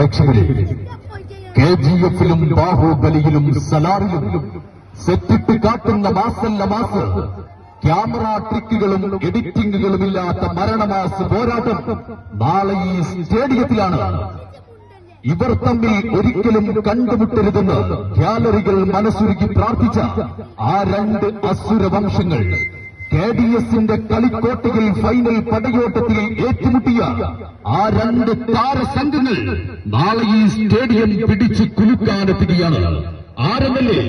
പ്രേക്ഷകരെ K G എഫിലും ബാഹുബലിയിലും സലാറിലും സെറ്റിട്ട് കാട്ടുന്ന മാസല്ല mass. Camera ട്രിക്കുകളും എഡിറ്റിംഗുകളും ഇല്ലാത്ത മരണമാസ് പോരാട്ടം നാളെ ഈ സ്റ്റേഡിയത്തിലാണ്. ഇവർ തമ്മിൽ ഒരിക്കലും കണ്ടുമുട്ടരുതെന്ന് ഗ്യാലറികൾ മനസ്സുരുക്കി പ്രാർത്ഥിച്ച ആ രണ്ട് അസുര വംശങ്ങൾ ഡി എസിന്റെ കളിക്കോട്ടയിൽ ഫൈനൽ പടയോട്ടത്തിൽ ഏറ്റുമുട്ടിയ ആ രണ്ട് താരസംഘങ്ങൾ നാളെ ഈ സ്റ്റേഡിയം പിടിച്ച് കുലുക്കാനെത്തുകയാണ്. ആരെന്നല്ലേ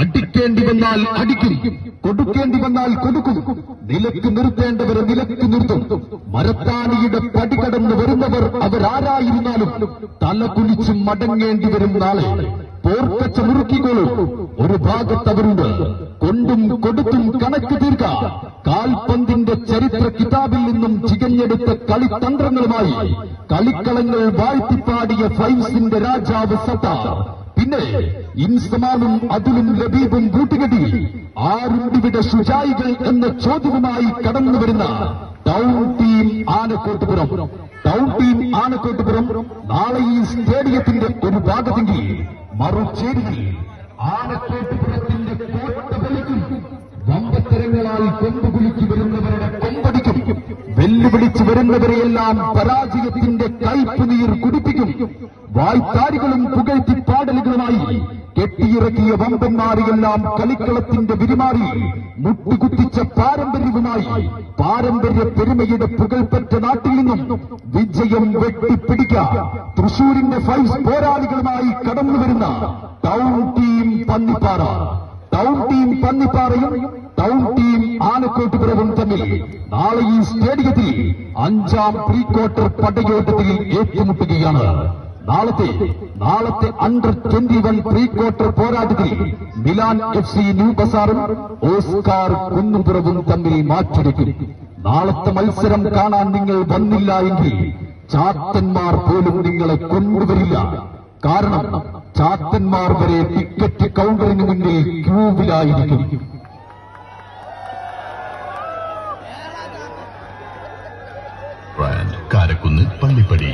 അടിക്കേണ്ടി വന്നാൽ അടിക്കും കൊടുക്കേണ്ടി വന്നാൽ കൊടുക്കും. നിലയ്ക്ക് നിർത്തേണ്ടവരെ നിലയ്ക്ക് നിർത്തും. മരത്താനിയുടെ പടികടന്ന് വരുന്നവർ അവരാരായിരുന്നാലും തല കുലിച്ച് മടങ്ങേണ്ടി വരും നാളെ. പോർക്കച്ച മുറുക്കിക്കോളൂ ഒരു ഭാഗത്ത് അവരുണ്ട്. കൊണ്ടും കൊടുത്തും കണക്ക് തീർക്കാം. കാൽപന്തിന്റെ ചരിത്ര കിതാബിൽ നിന്നും ചികഞ്ഞെടുത്ത കളിതന്ത്രങ്ങളുമായി കളിക്കളങ്ങൾ വാഴ്ത്തിപ്പാടിയ ഫൈൻസിന്റെ രാജാവ് സത്താർ. പിന്നെ ഇൻസമാനും അതിലും ലബീബും കൂട്ടുകെട്ടി ആരുണ്ടിവിടെ ശുചായികൾ എന്ന ചോദ്യവുമായി കടന്നു വരുന്ന town team Anakottupuram. Town team Anakottupuram നാളെ ഈ സ്റ്റേഡിയത്തിന്റെ ഒരു ഭാഗത്തെങ്കിൽ മറുചേരിയിൽ ആനക്കോട്ടുപുറത്തിന്റെ കോട്ട വമ്പത്തരങ്ങളായി കൊമ്പുകുലുക്കി വരുന്നവരുടെ കൊമ്പടിക്കും. വെല്ലുവിളിച്ചു വരുന്നവരെയെല്ലാം പരാജയത്തിന്റെ കൈപ്പുനീർ കുടിപ്പിക്കും. വായ്ത്താരികളും പുകഴ്ത്തി പാടലുകളുമായി കെട്ടിയിറക്കിയ വമ്പന്മാരെയെല്ലാം കളിക്കളത്തിന്റെ വിരിമാറി മുട്ടുകുത്തിച്ച പാരമ്പര്യവുമായി പാരമ്പര്യ പെരുമയുടെ പുകൾപ്പെട്ട നാട്ടിൽ നിന്നും വിജയം വെട്ടിപ്പിടിക്കാം. തൃശൂരിന്റെ ഫൈവ് പോരാളികളുമായി കടന്നു വരുന്ന town team Pannippara. Town team പന്നിപ്പാറയും town team ആനക്കോട്ടുപുരവും തമ്മിൽ നാളെ ഈ സ്റ്റേഡിയത്തിൽ അഞ്ചാം പ്രീ ക്വാർട്ടർ പടയോട്ടത്തിൽ ഏറ്റുമുട്ടുകയാണ്. നാളത്തെ നാളത്തെ under twenty one pre quarter പോരാട്ടത്തിൽ മിലാൻ എഫ് സി ന്യൂ ബസാറും ഓസ്കാർ കുന്നുപുറവും തമ്മിൽ മാറ്റിവെക്കും നാളത്തെ മത്സരം കാണാൻ നിങ്ങൾ വന്നില്ല എങ്കിൽ ചാത്തന്മാർ പോലും നിങ്ങളെ കൊണ്ടുവരില്ല കാരണം ചാത്തന്മാർ വരെ ടിക്കറ്റ് കൗണ്ടറിന് മുന്നിൽ ക്യൂവിലായിരിക്കും. കാരക്കുന്ന് പള്ളിപ്പടി